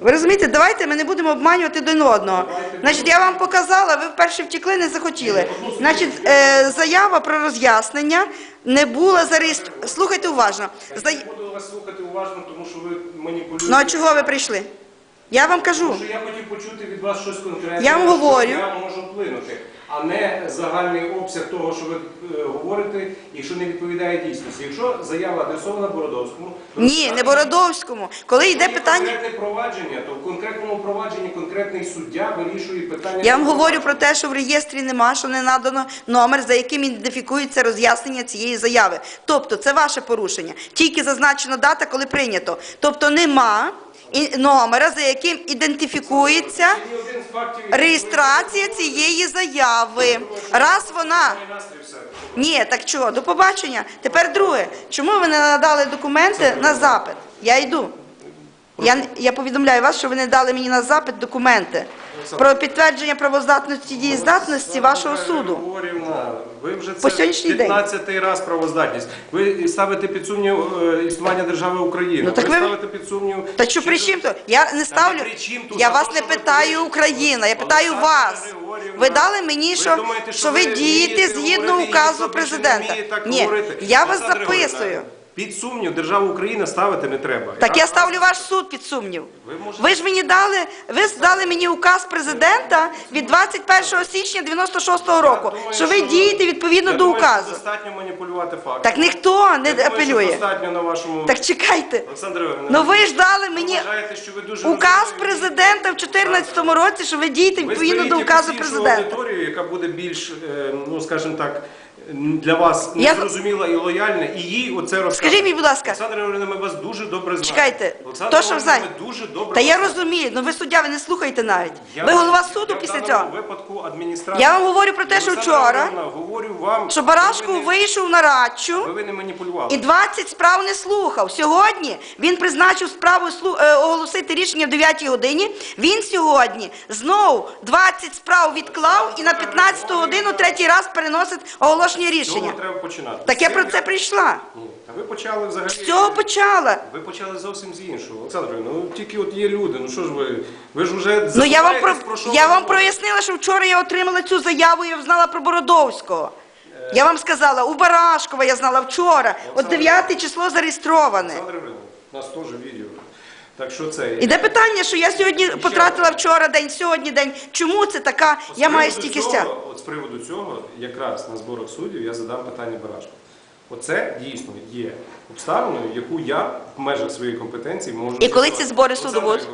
Ви розумієте, давайте ми не будемо обманювати один одного. Значить, я вам показала, ви вперше втекли, не захотіли. Значить, е, заява про роз'яснення не була зареєстрована. Слухайте уважно. Я не буду вас слухати уважно, тому що ви маніпулюєте. Ну а чого ви прийшли? Я вам кажу. Тому що я хотів почути від вас щось конкретне. Я вам говорю. Я можу вплинути, а не загальний обсяг того, що ви е, говорите, і що не відповідає дійсності. Якщо заява адресована Бородовському, то Ні, не Бородовському. Коли йде питання. конкретне провадження, то в конкретному провадженні конкретний суддя вирішує питання. Я вам говорю про те, що в реєстрі нема, що не надано номер, за яким ідентифікується роз'яснення цієї заяви. Тобто це ваше порушення. Тільки зазначена дата, коли прийнято. Тобто нема і- номера, за яким ідентифікується реєстрація цієї заяви. Раз вона. Ні, так чого, до побачення. Тепер друге. Чому ви не надали документи на запит? Я йду. Я, я повідомляю вас, що ви не дали мені на запит документи про підтвердження правоздатності дієздатності вашого суду. Ви вже По це сьогоднішній день. 15-й раз правоздатність. Ви ставите під сумнів е, існування держави України. Ну, так ви ви- ставите під сумнів. Та що при чим то? Я не ставлю. Я вас не ви питаю? Україна, я питаю вас. Ви дали мені, ви що, думаєте, що що ви ви дієте згідно указу президента. Ні, я вас записую. Під сумнів державу Україна ставити не треба. Так я ставлю ваш суд під сумнів. Ви можете- Ви ж мені дали, ви дали мені указ президента від 21 січня 96-го року, думаю, що ви дієте відповідно я до думаю, що указу. Достатньо маніпулювати фактами. Так ніхто не Я думаю, що апелює. Достатньо на вашому. Так чекайте. Олександр Іванович, Ну ви ж дали мені вважаєте, що ви дуже указ президента в 2014 році, що ви дієте Ви відповідно до указу президента. аудиторію, яка буде більш, е, ну скажімо так, для вас Я- незрозуміла і лояльна, і їй оце розказує. Скажіть мені, будь ласка. Олександра Івановна, ми вас дуже добре знаємо. Чекайте, Олександра то, що Івановна, взагалі- ми дуже добре Та я знаємо. розумію, ну ви суддя, ви не слухаєте навіть. Я Ви голова я суду в після даному цього. випадку адміністрація. Я вам говорю про те, що Олександра вчора, Івановна, говорю вам, що Барашко ви не- вийшов на радчу. Ви не маніпулювали. І 20 справ не слухав. Сьогодні він призначив справу слу- е, оголосити рішення в 9 годині. Він сьогодні знову 20 справ відклав і на 15 годину третій раз переносить оголошення Цього рішення. треба починати. Так я про це прийшла. Ні, Та ви почали взагалі. З цього почала. Ви почали зовсім з іншого. Олександр, ну тільки от є люди. Ну що ж ви? Ви ж вже Ну я вам про про що я вам прояснила, що вчора я отримала цю заяву, я знала про Бородовського. Я вам сказала, у Барашкова я знала вчора. От 9 число зареєстроване. Олександр у нас теж відео. Так що це? Іде питання, що я сьогодні потратила вчора день, сьогодні день. Чому це така? От Я маю стільки цього- стяг. От з приводу цього, якраз на зборах суддів я задам питання Барашку. Оце дійсно є обставиною, яку я в межах своєї компетенції можу. І коли ці збори суду будуть?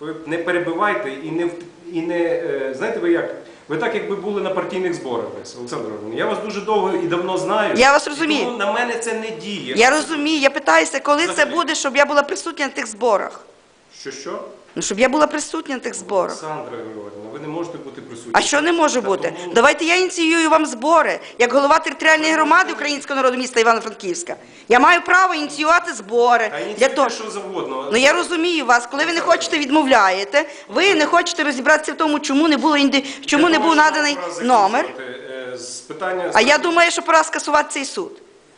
Ви не перебивайте і не і не е, знаєте ви як? Ви так якби були на партійних зборах Олександр Григорівна. Я вас дуже довго і давно знаю. Я вас розумію. Тому на мене це не діє. Я розумію, я питаюся, коли це буде, щоб я була присутня на тих зборах. Що що? Ну, щоб я була присутня на тих зборах. Олександра Григорівна, ви не можете бути присутні. А що не може Та бути? тому- Давайте я ініціюю вам збори. Як голова територіальної громади Українського народу міста Івано-Франківська. Я маю право ініціювати збори. Та Для того... що завгодно. Ну я розумію вас, коли ви не хочете відмовляєте, ви не хочете розібратися в тому, чому не було інди... чому не був наданий номер. е, З питання... А я думаю, що пора скасувати цей суд.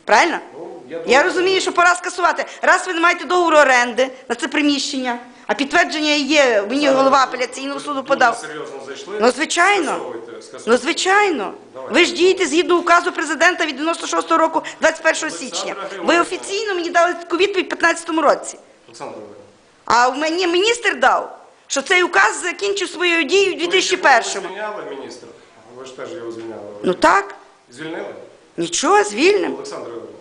Правильно? Ну, я Я розумію, що пора скасувати. Раз ви не маєте договору оренди на це приміщення, а підтвердження є, мені голова апеляційного суду подав. серйозно зайшли. Ну, звичайно. Скасовуйте, скасовуйте. Ну, звичайно. Ви ж дієте згідно указу президента від 96-го року, 21 січня. Ви офіційно мені дали таку відповідь в 15-му році. Олександр Володимирович, А мені міністр дав, що цей указ закінчив свою дію в ви 2001-му. звільняли міністра? Ви ж теж його звільняли. Ну так, Звільнили? нічого, звільним. Олександр Володимирович,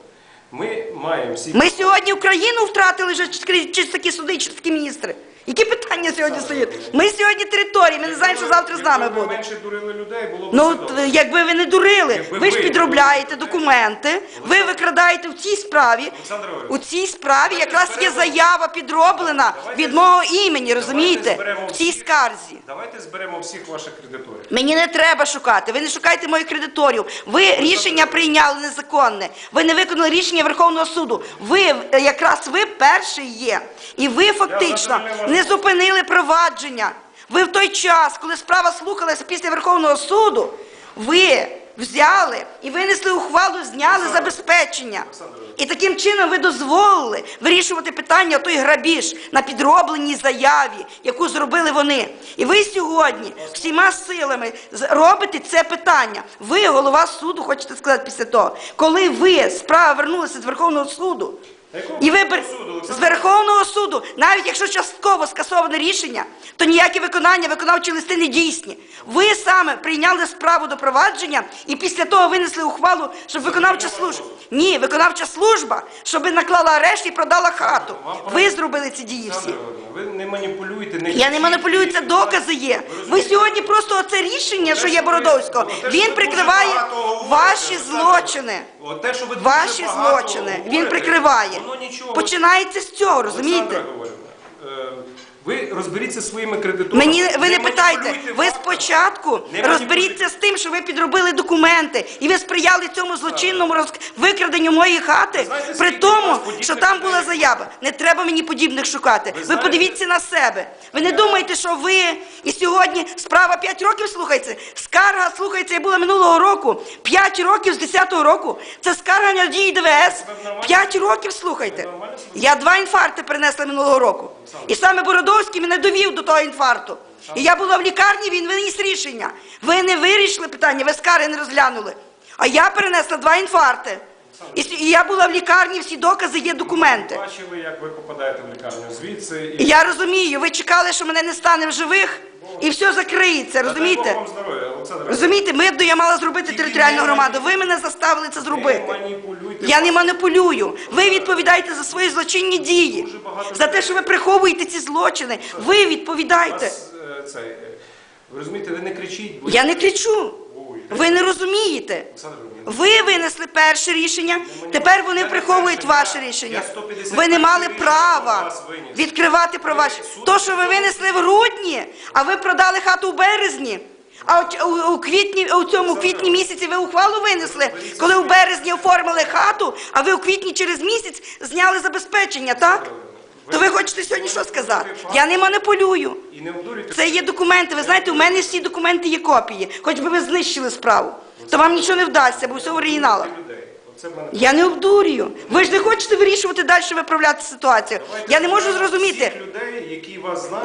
ми маємо всі... Ми сьогодні Україну втратили вже через такі суди, через такі міністри. Які питання сьогодні стоять? Ми сьогодні території, ми не знаємо, що завтра з нами Якби ви буде. менше дурили людей, було б Ну, все от, добре. якби ви не дурили, Якби ви ж ви підробляєте документи, ви викрадаєте в цій справі. Олександр У цій справі якраз є зберемо- заява підроблена Давайте- від мого імені, розумієте? зберемо В цій всіх. скарзі. Давайте зберемо всіх ваших кредиторів. Мені не треба шукати. Ви не шукайте моїх кредиторів. Ви рішення прийняли незаконне. Ви не виконали рішення Верховного суду. Ви е, якраз ви перший є. І ви фактично задовольнив вас. Не зупинили провадження. Ви в той час, коли справа слухалася після Верховного суду, ви взяли і винесли ухвалу, зняли забезпечення. Олександр І таким чином ви дозволили вирішувати питання той грабіж на підробленій заяві, яку зробили вони. І ви сьогодні всіма силами робите це питання. Ви, голова суду, хочете сказати після того, коли ви справа вернулися з Верховного суду. І ви Верховного бер- суду, Олександр з Верховного суду, навіть якщо частково скасоване рішення, то ніякі виконання виконавчі листи не дійсні. Ви саме прийняли справу до провадження і після того винесли ухвалу, щоб виконавча служба. Ні, виконавча служба, щоб наклала арешт і продала хату. Ви зробили ці дії всі. Ви не маніпулюєте, не Я не маніпулюю, це докази є. Ви сьогодні просто оце рішення, що є Бородовського, Те, він прикриває ваші злочини. От те, що ви дуже Ваші багато злочини він говорите, прикриває. Воно нічого. Починається з цього, розумієте? Олександра Григорівна, е, ви розберіться зі своїми кредиторами. Мені ви не питайте. Ви спочатку Не розберіться з тим, що ви підробили документи, і ви сприяли цьому злочинному роз... викраденню моєї хати, знаєте, при тому, що там була заява. Не треба мені подібних шукати. Ви, подивіться на себе. Ви не думайте, що ви і сьогодні справа 5 років слухається. Скарга слухається, я була минулого року. 5 років з 10-го року. Це скарга на дії ДВС. 5 років слухайте. Я два інфаркти перенесла минулого року. І саме Бородовський мене довів до того інфаркту. І я була в лікарні, він виніс рішення. Ви не вирішили питання, ви скари не розглянули. А я перенесла два інфаркти. І, я була в лікарні, всі докази є документи. Бачили, як ви попадаєте в лікарню звідси. І я розумію, ви чекали, що мене не стане в живих, і все закриється, розумієте? Вам здоров'я, Олександр Розумієте, мирно я мала зробити територіальну громаду. Ви мене заставили це зробити. Я не маніпулюю. Ви відповідаєте за свої злочинні дії. За те, що ви приховуєте ці злочини. Ви відповідаєте. Е, е, ви розумієте, ви не кричіть. Я не кричу. Ви не розумієте. Ви винесли перше рішення, тепер вони приховують ваше рішення. Ви не мали права відкривати про ваші. То, що ви винесли в грудні, а ви продали хату в березні. А у, у квітні, у цьому квітні місяці ви ухвалу винесли, коли у березні оформили хату, а ви у квітні через місяць зняли забезпечення, так? То ви хочете сьогодні що сказати? Я не маніпулюю. Це є документи. Ви знаєте, у мене всі документи є копії. Хоч би ви знищили справу. То вам нічого не вдасться, бо все в оригіналах. Я не обдурюю. Ви ж не хочете вирішувати далі, виправляти ситуацію. Я не можу зрозуміти.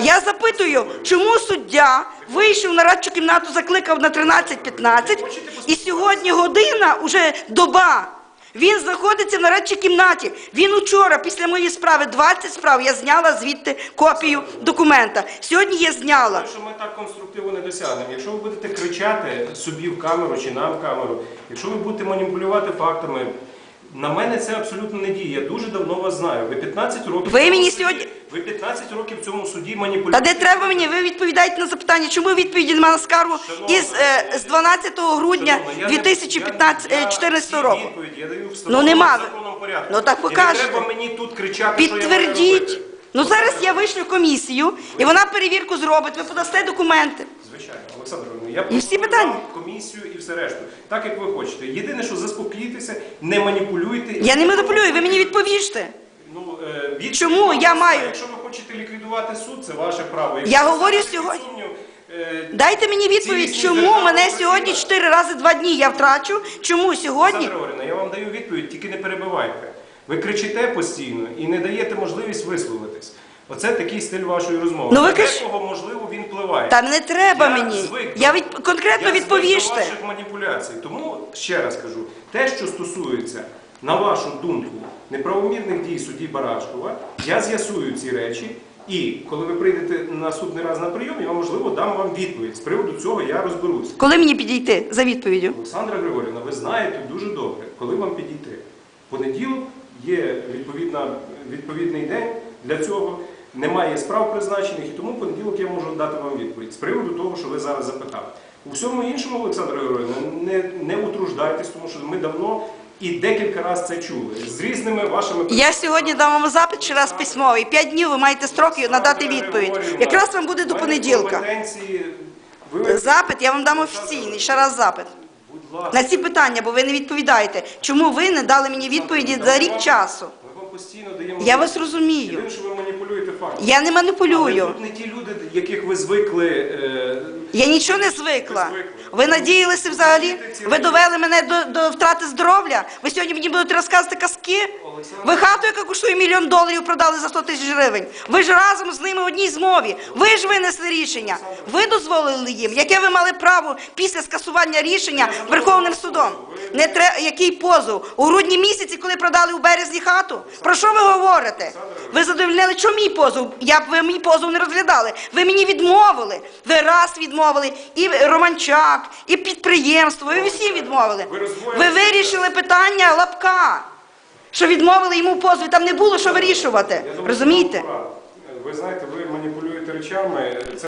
Я запитую, чому суддя вийшов на радчу кімнату, закликав на 13.15, і сьогодні година, уже доба. Він знаходиться в нарадчій кімнаті. Він учора, після моєї справи, 20 справ, я зняла звідти копію документа. Сьогодні я зняла. Що ми так конструктивно не досягнемо. Якщо ви будете кричати собі в камеру чи нам в камеру, якщо ви будете маніпулювати фактами, на мене це абсолютно не діє. Я дуже давно вас знаю. Ви 15 років. Ви мені сьогодні- Ви 15 років в цьому суді Та маніпулюєте. де треба мені? Ви відповідаєте на запитання, чому відповіді немає на скаргу Шановна, із, е, з 12 грудня Шановна, я не- 2014 я- е, я 14 всі року. відповіді я даю в Ну, встановленому нема. законом порядку. Ну, так І покажете. не треба мені тут кричати, що я маю Підтвердіть. робити. Ну зараз я вийшлю комісію, і вона перевірку зробить. Ви подасте документи. Олександр я І всі питання. комісію і все решту. Так як ви хочете. Єдине, що заспокійтеся, не маніпулюйте. Я не маніпулюю, ви мені відповіжте. Ну, е, відповідь Чому? Я маю. Якщо ви хочете ліквідувати суд, це ваше право. Я говорю сьогодні- сумнів, е, Дайте мені відповідь, чому мене сьогодні 4 рази 2 дні я втрачу. Чому сьогодні? Олександра я вам даю відповідь, тільки не перебивайте. Ви кричите постійно і не даєте можливість висловитись. Оце такий стиль вашої розмови. Ну, ви На кажете- декого, можливо, він впливає. Та не треба Я мені. звик Я від... конкретно я звик до ваших маніпуляцій. Тому ще раз кажу, те, що стосується, на вашу думку, неправомірних дій судді Барашкова, я з'ясую ці речі. І коли ви прийдете наступний раз на прийом, я можливо дам вам відповідь. З приводу цього я розберусь. Коли мені підійти за відповіддю? Олександра Григорівна, ви знаєте дуже добре, коли вам підійти. Понеділок є відповідна, відповідний день для цього. Немає справ призначених, і тому понеділок я можу дати вам відповідь з приводу того, що ви зараз запитали. У всьому іншому, Олександра Григорівна, не, не утруждайтесь, тому що ми давно і декілька разів це чули з різними вашими Я сьогодні дам вам запит ще раз письмовий. П'ять днів ви маєте строки надати відповідь. Якраз вам буде до понеділка. Ви, Запит я вам дам офіційний, ще раз запит. На ці питання, бо ви не відповідаєте. Чому ви не дали мені відповіді за рік часу? Постійно даємо. Я вас розумію. Єдине, що ви маніпулюєте. Я не Але маніпулюю. тут не ті люди, яких ви звикли. е, Я нічого не звикла. Ви надіялися взагалі? Ви довели мене до, до втрати здоров'я? Ви сьогодні мені будете розказувати казки? Олександр- Ви хату, яка коштує мільйон доларів, продали за 100 тисяч гривень. Ви ж разом з ними в одній змові. Ви ж винесли рішення. Ви дозволили їм. Яке ви мали право після скасування рішення Верховним судом? Не тре... Який позов? У грудні місяці, коли продали у березні хату? Про що ви говорите? Ви задовольнили, що мій позов? Я б ви мій позов не розглядали. Ви мені відмовили. Ви раз відмовили. І Романчак, і підприємство. Ви всі відмовили. Ви вирішили питання лапка. Що відмовили йому позови? там не було що вирішувати. Розумієте? Ви знаєте, ви маніпулюєте речами.